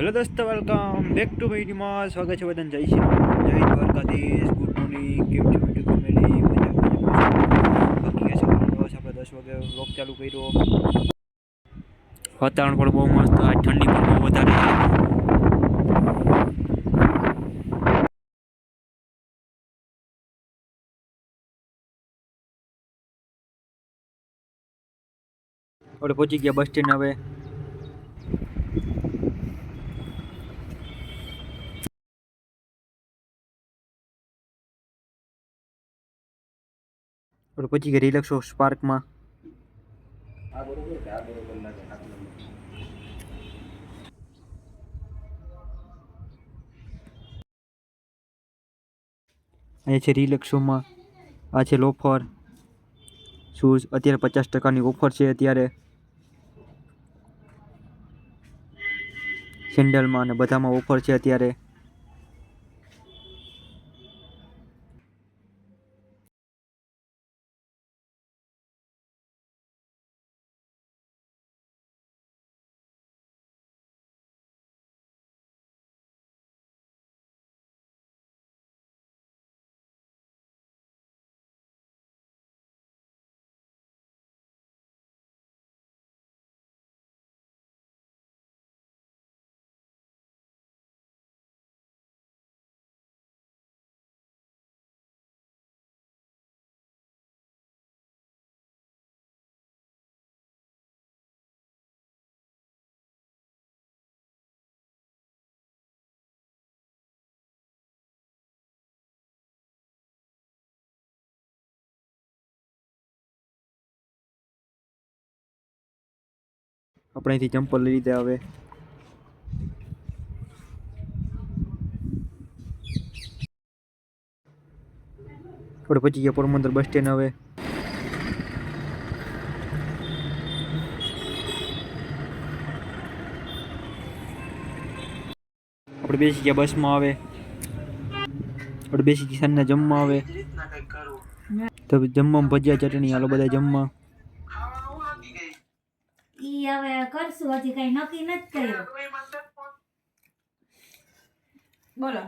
Hello દોસ્તો welcome back to my સ્વાગત છે બધાને. જય શ્રી જય દ્વારકાધીશ. ગુડ મોર્નિંગ કેમ છો યુટ્યુબ ફેમિલી બાકી છે? આપણે દસ વાગે વ્લોગ ચાલુ કર્યો. વાતાવરણ પણ બહુ મસ્ત. આજ ઠંડી પણ બહુ વધારે આપણે પહોંચી ગયા બસ સ્ટેન્ડ હવે. આપણે પછી કે રિલેક્સો સ્પાર્કમાં અહીંયા છે રિલેક્સોમાં આ છે લોફર શૂઝ અત્યારે પચાસ ટકાની ઓફર છે અત્યારે. સેન્ડલમાં અને બધામાં ઓફર છે અત્યારે. આપણે અહીંથી ચંપલ લઈ લીધા હવે. આપણે પછી ગયા પોરબંદર બસ સ્ટેન્ડ હવે. આપણે બેસી ગયા બસમાં આવે આપણે બેસી ગયા સાંજના જમવા આવે તો જમવામાં ભજીયા, ચટણી, હાલો, બધા જમવા. હવે કરશું હજી કઈ નક્કી નથી કર્યું. બોલો.